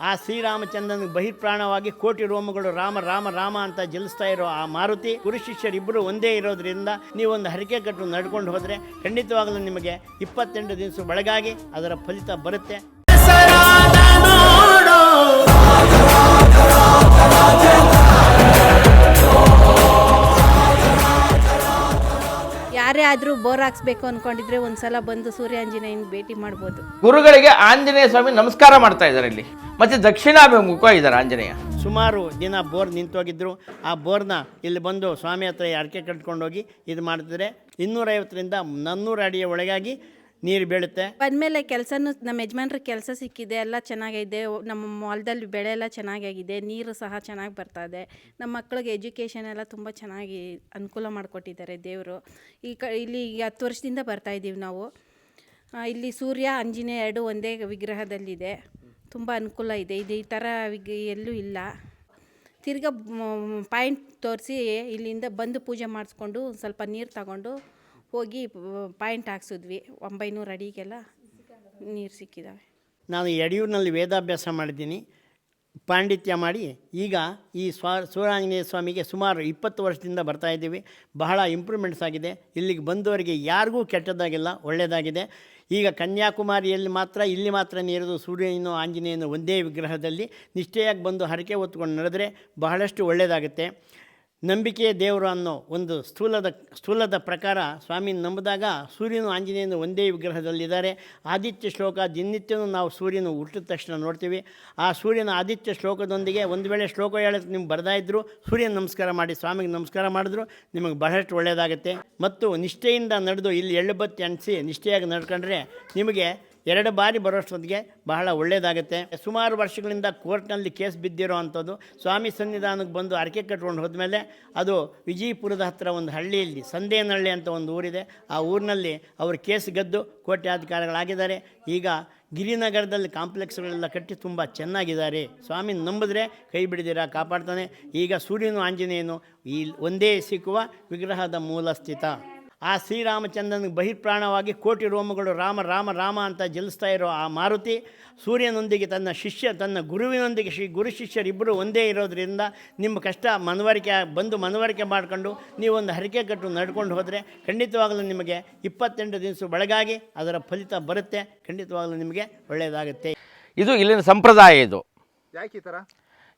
ಆ ಶ್ರೀರಾಮಚಂದ್ರನ ಬಹಿರ್ಪ್ರಾಣವಾಗಿ ಕೋಟಿ ರೋಮಗಳು ರಾಮ ರಾಮ ರಾಮ ಅಂತ ಜಲಿಸ್ತಾ ಇರೋ ಆ ಮಾರುತಿ ಗುರು ಶಿಷ್ಯರಿಬ್ಬರು ಒಂದೇ ಇರೋದ್ರಿಂದ ನೀವೊಂದು ಹರಿಕೆ ಕಟ್ಟು ನಡ್ಕೊಂಡು ಹೋದರೆ ಖಂಡಿತವಾಗಲೂ ನಿಮಗೆ ಇಪ್ಪತ್ತೆಂಟು ದಿವಸ ಒಳಗಾಗಿ ಅದರ ಫಲಿತ ಬರುತ್ತೆ. ಯಾರೇ ಆದರೂ ಬೋರ್ ಹಾಕ್ಸ್ಬೇಕು ಅಂದ್ಕೊಂಡಿದ್ರೆ ಒಂದ್ಸಲ ಬಂದು ಸೂರ್ಯಾಂಜನೇಯನ ಭೇಟಿ ಮಾಡ್ಬೋದು. ಗುರುಗಳಿಗೆ ಆಂಜನೇಯ ಸ್ವಾಮಿ ನಮಸ್ಕಾರ ಮಾಡ್ತಾ ಇದ್ದಾರೆ ಇಲ್ಲಿ. ಮತ್ತೆ ದಕ್ಷಿಣಾಭಿಮುಖ ಇದ್ದಾರೆ ಆಂಜನೇಯ. ಸುಮಾರು ದಿನ ಬೋರ್ ನಿಂತೋಗಿದ್ರು. ಆ ಬೋರ್ನ ಇಲ್ಲಿ ಬಂದು ಸ್ವಾಮಿ ಹತ್ರ ಅರಕೆ ಕಟ್ಕೊಂಡೋಗಿ ಇದು ಮಾಡಿದ್ರೆ ಇನ್ನೂರೈವತ್ತರಿಂದ ನಾನ್ನೂರು ಅಡಿಯ ಒಳಗಾಗಿ ನೀರು ಬೀಳುತ್ತೆ. ಬಂದ್ಮೇಲೆ ಕೆಲಸನೂ ನಮ್ಮ ಯಜಮಾನ್ರ ಕೆಲಸ ಸಿಕ್ಕಿದೆ, ಎಲ್ಲ ಚೆನ್ನಾಗಿದೆ ನಮ್ಮ ಹೊಲದಲ್ಲಿ ಬೆಳೆ ಎಲ್ಲ ಚೆನ್ನಾಗಾಗಿದೆ, ನೀರು ಸಹ ಚೆನ್ನಾಗಿ ಬರ್ತಾ ಇದೆ. ನಮ್ಮ ಮಕ್ಕಳಿಗೆ ಎಜುಕೇಷನ್ ಎಲ್ಲ ತುಂಬ ಚೆನ್ನಾಗಿ ಅನುಕೂಲ ಮಾಡಿಕೊಟ್ಟಿದ್ದಾರೆ ದೇವರು. ಈ ಕ, ಇಲ್ಲಿ ಈಗ ಹತ್ತು ವರ್ಷದಿಂದ ಬರ್ತಾ ಇದ್ದೀವಿ ನಾವು. ಇಲ್ಲಿ ಸೂರ್ಯ ಆಂಜನೇಯ ಎರಡು ಒಂದೇ ವಿಗ್ರಹದಲ್ಲಿದೆ. ತುಂಬ ಅನುಕೂಲ ಇದೆ. ಇದು ಈ ಥರ ವಿಗ್, ಎಲ್ಲೂ ಇಲ್ಲ. ತಿರ್ಗ ಪಾಯಿಂಟ್ ತೋರಿಸಿ ಇಲ್ಲಿಂದ ಬಂದು ಪೂಜೆ ಮಾಡಿಸ್ಕೊಂಡು ಸ್ವಲ್ಪ ನೀರು ತಗೊಂಡು ಹೋಗಿ ಪಾಯಿಂಟ್ ಹಾಕ್ಸಿದ್ವಿ. ಒಂಬೈನೂರು ಅಡಿಗೆಲ್ಲ ನೀರು ಸಿಕ್ಕಿದ್ದಾವೆ ನಾನು ಯಡಿಯೂರಿನಲ್ಲಿ ವೇದಾಭ್ಯಾಸ ಮಾಡಿದ್ದೀನಿ. ಪಾಂಡಿತ್ಯ ಮಾಡಿ ಈಗ ಈ ಸ್ವ ಸೂರ್ಯಾಂಜನೇಯ ಸ್ವಾಮಿಗೆ ಸುಮಾರು ಇಪ್ಪತ್ತು ವರ್ಷದಿಂದ ಬರ್ತಾ ಇದ್ದೀವಿ. ಬಹಳ ಇಂಪ್ರೂವ್ಮೆಂಟ್ಸ್ ಆಗಿದೆ. ಇಲ್ಲಿಗೆ ಬಂದವರಿಗೆ ಯಾರಿಗೂ ಕೆಟ್ಟದಾಗಿಲ್ಲ ಒಳ್ಳೆಯದಾಗಿದೆ ಈಗ ಕನ್ಯಾಕುಮಾರಿಯಲ್ಲಿ ಮಾತ್ರ, ಇಲ್ಲಿ ಮಾತ್ರ ನೀರೋದು ಸೂರ್ಯನೋ ಆಂಜನೇಯನೋ ಒಂದೇ ವಿಗ್ರಹದಲ್ಲಿ ನಿಷ್ಠೆಯಾಗಿ ಬಂದು ಹರಕೆ ಹೊತ್ಕೊಂಡು ನಡೆದರೆ ಬಹಳಷ್ಟು ಒಳ್ಳೆಯದಾಗುತ್ತೆ ನಂಬಿಕೆಯ ದೇವರು ಅನ್ನೋ ಒಂದು ಸ್ಥೂಲದ ಸ್ಥೂಲದ ಪ್ರಕಾರ ಸ್ವಾಮಿ ನಂಬಿದಾಗ ಸೂರ್ಯನು ಆಂಜನೇಯನ ಒಂದೇ ವಿಗ್ರಹದಲ್ಲಿದ್ದಾರೆ. ಆದಿತ್ಯ ಶ್ಲೋಕ ದಿನನಿತ್ಯನೂ ನಾವು ಸೂರ್ಯನು ಹುಟ್ಟಿದ ತಕ್ಷಣ ನೋಡ್ತೀವಿ. ಆ ಸೂರ್ಯನ ಆದಿತ್ಯ ಶ್ಲೋಕದೊಂದಿಗೆ ಒಂದು ವೇಳೆ ಶ್ಲೋಕ ಹೇಳೋಕ್ಕೆ ನಿಮ್ಗೆ ಬರ್ದಾ ಇದ್ದರೂ ಸೂರ್ಯನ ನಮಸ್ಕಾರ ಮಾಡಿ, ಸ್ವಾಮಿಗೆ ನಮಸ್ಕಾರ ಮಾಡಿದ್ರು, ನಿಮಗೆ ಬಹಳಷ್ಟು ಒಳ್ಳೆಯದಾಗುತ್ತೆ ಮತ್ತು ನಿಷ್ಠೆಯಿಂದ ನಡೆದು ಇಲ್ಲಿ ಎಳ್ಳು ಬತ್ತಿ ನಿಷ್ಠೆಯಾಗಿ ನಡ್ಕೊಂಡ್ರೆ ನಿಮಗೆ ಎರಡು ಬಾರಿ ಬರೋಷ್ಟೊತ್ತಿಗೆ ಬಹಳ ಒಳ್ಳೆಯದಾಗುತ್ತೆ ಸುಮಾರು ವರ್ಷಗಳಿಂದ ಕೋರ್ಟ್ನಲ್ಲಿ ಕೇಸ್ ಬಿದ್ದಿರೋ ಅಂಥದ್ದು, ಸ್ವಾಮಿ ಸನ್ನಿಧಾನಕ್ಕೆ ಬಂದು ಅರಕೆ ಕಟ್ಕೊಂಡು ಹೋದ್ಮೇಲೆ ಅದು ವಿಜಯಪುರದ ಹತ್ತಿರ ಒಂದು ಹಳ್ಳಿಯಲ್ಲಿ, ಸಂದೇನಹಳ್ಳಿ ಅಂತ ಒಂದು ಊರಿದೆ. ಆ ಊರಿನಲ್ಲಿ ಅವರು ಕೇಸ್ ಗೆದ್ದು ಕೋಟ್ಯಾಧಿಕಾರಿಗಳಾಗಿದ್ದಾರೆ ಈಗ ಗಿರಿನಗರದಲ್ಲಿ ಕಾಂಪ್ಲೆಕ್ಸ್ಗಳೆಲ್ಲ ಕಟ್ಟಿ ತುಂಬ ಚೆನ್ನಾಗಿದ್ದಾರೆ. ಸ್ವಾಮಿ ನಂಬಿದ್ರೆ ಕೈ ಬಿಡದಿರ, ಕಾಪಾಡ್ತಾನೆ. ಈಗ ಸೂರ್ಯನು ಆಂಜನೇಯನು ಈ ಒಂದೇ ಸಿಕ್ಕುವ ವಿಗ್ರಹದ ಮೂಲ ಸ್ಥಿತ. ಆ ಶ್ರೀರಾಮಚಂದ್ರನಿಗೆ ಬಹಿರ್ಪ್ರಾಣವಾಗಿ ಕೋಟಿ ರೋಮಗಳು ರಾಮ ರಾಮ ರಾಮ ಅಂತ ಜಲಿಸ್ತಾ ಇರೋ ಆ ಮಾರುತಿ ಸೂರ್ಯನೊಂದಿಗೆ ತನ್ನ ಶಿಷ್ಯ ತನ್ನ ಗುರುವಿನೊಂದಿಗೆ ಶ್ರೀ ಗುರು ಶಿಷ್ಯರಿಬ್ಬರು ಒಂದೇ ಇರೋದ್ರಿಂದ ನಿಮ್ಮ ಕಷ್ಟ ಮನವರಿಕೆ ಬಂದು ಮನವರಿಕೆ ಮಾಡಿಕೊಂಡು ನೀವೊಂದು ಹರಿಕೆ ಕಟ್ಟು ನಡ್ಕೊಂಡು ಹೋದರೆ ಖಂಡಿತವಾಗಲೂ ನಿಮಗೆ ಇಪ್ಪತ್ತೆಂಟು ದಿವಸ ಬೆಳಗಾಗಿ ಅದರ ಫಲಿತ ಬರುತ್ತೆ. ಖಂಡಿತವಾಗಲೂ ನಿಮಗೆ ಒಳ್ಳೆಯದಾಗುತ್ತೆ. ಇದು ಇಲ್ಲಿನ ಸಂಪ್ರದಾಯ ಇದು. ಯಾಕೆ ಈ ಥರ?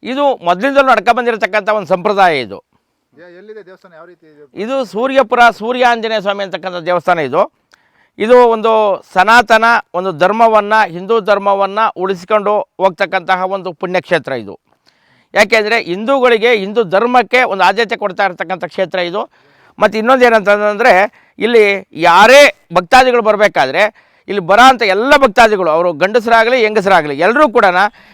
ಇದು ಮೊದಲಿಂದಲೂ ನಡ್ಕ ಬಂದಿರತಕ್ಕಂಥ ಒಂದು ಸಂಪ್ರದಾಯ ಇದು. ಇದು? ಸೂರ್ಯಪುರ ಸೂರ್ಯ ಆಂಜನೇಯ ಸ್ವಾಮಿ ಅಂತಕ್ಕಂಥ ದೇವಸ್ಥಾನ ಇದು. ಇದು ಒಂದು ಸನಾತನ, ಒಂದು ಧರ್ಮವನ್ನು, ಹಿಂದೂ ಧರ್ಮವನ್ನು ಉಳಿಸ್ಕೊಂಡು ಹೋಗ್ತಕ್ಕಂತಹ ಒಂದು ಪುಣ್ಯಕ್ಷೇತ್ರ ಇದು. ಯಾಕೆಂದರೆ ಹಿಂದೂಗಳಿಗೆ ಹಿಂದೂ ಧರ್ಮಕ್ಕೆ ಒಂದು ಆದ್ಯತೆ ಕೊಡ್ತಾ ಇರ್ತಕ್ಕಂಥ ಕ್ಷೇತ್ರ ಇದು. ಮತ್ತು ಇನ್ನೊಂದು ಏನಂತಂದರೆ, ಇಲ್ಲಿ ಯಾರೇ ಭಕ್ತಾದಿಗಳು ಬರಬೇಕಾದ್ರೆ, ಇಲ್ಲಿ ಬರೋ ಅಂಥ ಎಲ್ಲ ಭಕ್ತಾದಿಗಳು, ಅವರು ಗಂಡಸರಾಗಲಿ ಹೆಂಗಸರಾಗಲಿ ಎಲ್ಲರೂ ಕೂಡ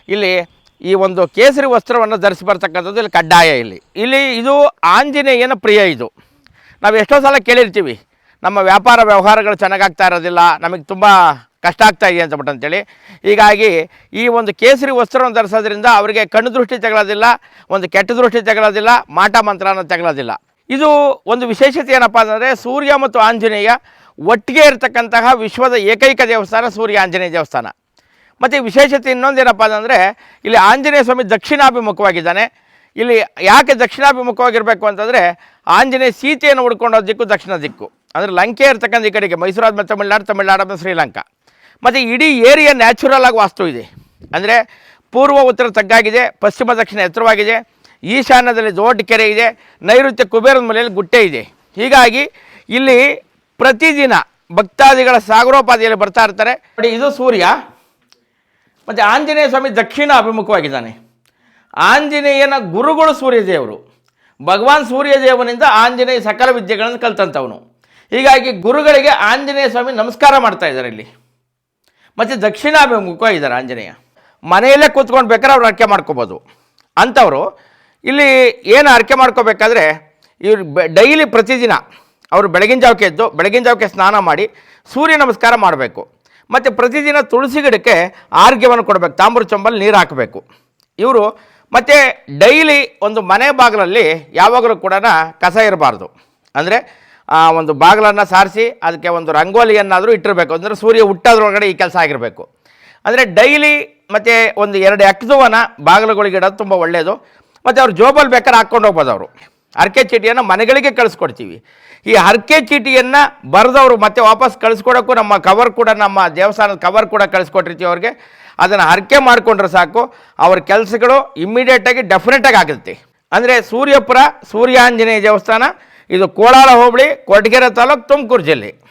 ಇಲ್ಲಿ ಈ ಒಂದು ಕೇಸರಿ ವಸ್ತ್ರವನ್ನು ಧರಿಸಿ ಬರ್ತಕ್ಕಂಥದ್ದು ಇಲ್ಲಿ ಕಡ್ಡಾಯ ಇಲ್ಲಿ. ಇಲ್ಲಿ ಇದು ಆಂಜನೇಯನ ಪ್ರಿಯ ಇದು. ನಾವು ಎಷ್ಟೋ ಸಲ ಕೇಳಿರ್ತೀವಿ, ನಮ್ಮ ವ್ಯಾಪಾರ ವ್ಯವಹಾರಗಳು ಚೆನ್ನಾಗಾಗ್ತಾ ಇರೋದಿಲ್ಲ, ನಮಗೆ ತುಂಬ ಕಷ್ಟ ಆಗ್ತಾ ಇದೆ ಅಂತ ಬಿಟ್ಟು ಅಂತೇಳಿ ಹೀಗಾಗಿ ಈ ಒಂದು ಕೇಸರಿ ವಸ್ತ್ರವನ್ನು ಧರಿಸೋದ್ರಿಂದ ಅವರಿಗೆ ಕಣ್ಣು ದೃಷ್ಟಿ ತಗೊಳ್ಳೋದಿಲ್ಲ, ಒಂದು ಕೆಟ್ಟ ದೃಷ್ಟಿ ತಗೊಳ್ಳೋದಿಲ್ಲ, ಮಾಟ ಮಂತ್ರನ ತಗೊಳ್ಳೋದಿಲ್ಲ. ಇದು ಒಂದು ವಿಶೇಷತೆ ಏನಪ್ಪ ಅಂತಂದರೆ ಸೂರ್ಯ ಮತ್ತು ಆಂಜನೇಯ ಒಟ್ಟಿಗೆ ಇರತಕ್ಕಂತಹ ವಿಶ್ವದ ಏಕೈಕ ದೇವಸ್ಥಾನ ಸೂರ್ಯ ಆಂಜನೇಯ ದೇವಸ್ಥಾನ. ಮತ್ತು ವಿಶೇಷತೆ ಇನ್ನೊಂದೇನಪ್ಪ ಅಂತಂದರೆ ಇಲ್ಲಿ ಆಂಜನೇಯ ಸ್ವಾಮಿ ದಕ್ಷಿಣಾಭಿಮುಖವಾಗಿದ್ದಾನೆ. ಇಲ್ಲಿ ಯಾಕೆ ದಕ್ಷಿಣಾಭಿಮುಖವಾಗಿರಬೇಕು ಅಂತಂದರೆ, ಆಂಜನೇಯ ಸೀತೆಯನ್ನು ಹುಡ್ಕೊಂಡು ದಿಕ್ಕು, ದಕ್ಷಿಣ ದಿಕ್ಕು. ಅಂದರೆ ಲಂಕೆ ಇರ್ತಕ್ಕಂಥ ಈ ಕಡೆಗೆ ಮೈಸೂರು ಆದ್ಮೇಲೆ ತಮಿಳ್ನಾಡು ತಮಿಳ್ನಾಡು ಆದ್ಮೇಲೆ ಶ್ರೀಲಂಕಾ. ಮತ್ತು ಇಡೀ ಏರಿಯಾ ನ್ಯಾಚುರಲ್ ಆಗಿ ವಾಸ್ತು ಇದೆ. ಅಂದರೆ ಪೂರ್ವ, ಉತ್ತರ ತಗ್ಗಾಗಿದೆ, ಪಶ್ಚಿಮ, ದಕ್ಷಿಣ ಎತ್ತರವಾಗಿದೆ, ಈಶಾನ್ಯದಲ್ಲಿ ದೊಡ್ಡ ಕೆರೆ ಇದೆ, ನೈಋತ್ಯ ಕುಬೇರದ ಮಲೆಯಲ್ಲಿ ಗುಟ್ಟೆ ಇದೆ. ಹೀಗಾಗಿ ಇಲ್ಲಿ ಪ್ರತಿದಿನ ಭಕ್ತಾದಿಗಳ ಸಾಗರೋಪಾದಿಯಲ್ಲಿ ಬರ್ತಾ ಇರ್ತಾರೆ. ನೋಡಿ, ಇದು ಸೂರ್ಯ. ಮತ್ತು ಆಂಜನೇಯ ಸ್ವಾಮಿ ದಕ್ಷಿಣ ಅಭಿಮುಖವಾಗಿದ್ದಾನೆ ಆಂಜನೇಯನ ಗುರುಗಳು ಸೂರ್ಯದೇವರು. ಭಗವಾನ್ ಸೂರ್ಯದೇವನಿಂದ ಆಂಜನೇಯ ಸಕಲ ವಿದ್ಯೆಗಳನ್ನು ಕಲ್ತಂಥವನು ಹೀಗಾಗಿ ಗುರುಗಳಿಗೆ ಆಂಜನೇಯ ಸ್ವಾಮಿ ನಮಸ್ಕಾರ ಮಾಡ್ತಾ ಇದ್ದಾರೆ ಇಲ್ಲಿ. ಮತ್ತು ದಕ್ಷಿಣ ಅಭಿಮುಖವಾಗಿದ್ದಾರೆ ಆಂಜನೇಯ. ಮನೆಯಲ್ಲೇ ಕೂತ್ಕೊಂಡು ಬೇಕಾದ್ರೆ ಅವ್ರು ಅರ್ಕೆ ಮಾಡ್ಕೋಬೋದು. ಅಂಥವರು ಇಲ್ಲಿ ಏನು ಅರ್ಕೆ ಮಾಡ್ಕೋಬೇಕಾದ್ರೆ ಇವ್ರು ಡೈಲಿ ಪ್ರತಿದಿನ ಅವರು ಬೆಳಗಿನ ಜಾವಕ್ಕೆ ಎದ್ದು ಬೆಳಗಿನ ಜಾವಕ್ಕೆ ಸ್ನಾನ ಮಾಡಿ ಸೂರ್ಯ ನಮಸ್ಕಾರ ಮಾಡಬೇಕು. ಮತ್ತು ಪ್ರತಿದಿನ ತುಳಸಿ ಗಿಡಕ್ಕೆ ಆರೋಗ್ಯವನ್ನು ಕೊಡಬೇಕು. ತಾಮ್ರ ಚೊಂಬಲ್ಲಿ ನೀರು ಹಾಕಬೇಕು. ಇವರು ಮತ್ತು ಡೈಲಿ ಒಂದು ಮನೆ ಬಾಗಿಲಲ್ಲಿ ಯಾವಾಗಲೂ ಕೂಡ ಕಸ ಇರಬಾರ್ದು. ಅಂದರೆ, ಆ, ಒಂದು ಬಾಗಿಲನ್ನು ಸಾರಿಸಿ ಅದಕ್ಕೆ ಒಂದು ರಂಗೋಲಿಯನ್ನಾದರೂ ಇಟ್ಟಿರಬೇಕು. ಅಂದರೆ ಸೂರ್ಯ ಹುಟ್ಟೋದ್ರೊಳಗಡೆ ಈ ಕೆಲಸ ಆಗಿರಬೇಕು. ಅಂದರೆ ಡೈಲಿ ಮತ್ತು ಒಂದು ಎರಡು ಎಕ್ಸುವನ ಬಾಗಿಲುಗಳಿಗೆ ಇಡೋದು ತುಂಬ ಒಳ್ಳೆಯದು ಮತ್ತು ಅವ್ರು ಜೋಬಲ್ಲಿ ಬೇಕಾದ್ರೆ ಹಾಕ್ಕೊಂಡು ಹೋಗ್ಬೋದು ಅವರು. ಹರಕೆ ಚೀಟಿಯನ್ನು ಮನೆಗಳಿಗೆ ಕಳಿಸ್ಕೊಡ್ತೀವಿ. ಈ ಹರಕೆ ಚೀಟಿಯನ್ನು ಬರೆದವರು ಮತ್ತೆ ವಾಪಸ್ ಕಳಿಸ್ಕೊಡೋಕ್ಕೂ ನಮ್ಮ ಕವರ್ ಕೂಡ ನಮ್ಮ ದೇವಸ್ಥಾನದ ಕವರ್ ಕೂಡ ಕಳಿಸ್ಕೊಟ್ಟಿರ್ತೀವಿ ಅವ್ರಿಗೆ. ಅದನ್ನು ಹರಕೆ ಮಾಡಿಕೊಂಡ್ರೆ ಸಾಕು. ಅವ್ರ ಕೆಲಸಗಳು ಇಮ್ಮಿಡಿಯೇಟಾಗಿ ಡೆಫಿನೆಟಾಗಿ ಆಗುತ್ತೆ. ಅಂದರೆ ಸೂರ್ಯಪುರ ಸೂರ್ಯಾಂಜನೇಯ ದೇವಸ್ಥಾನ, ಇದು ಕೋಲಾರ ಹೋಬಳಿ ಕೊರಟಗೆರೆ ತಾಲೂಕು ತುಮಕೂರು ಜಿಲ್ಲೆ.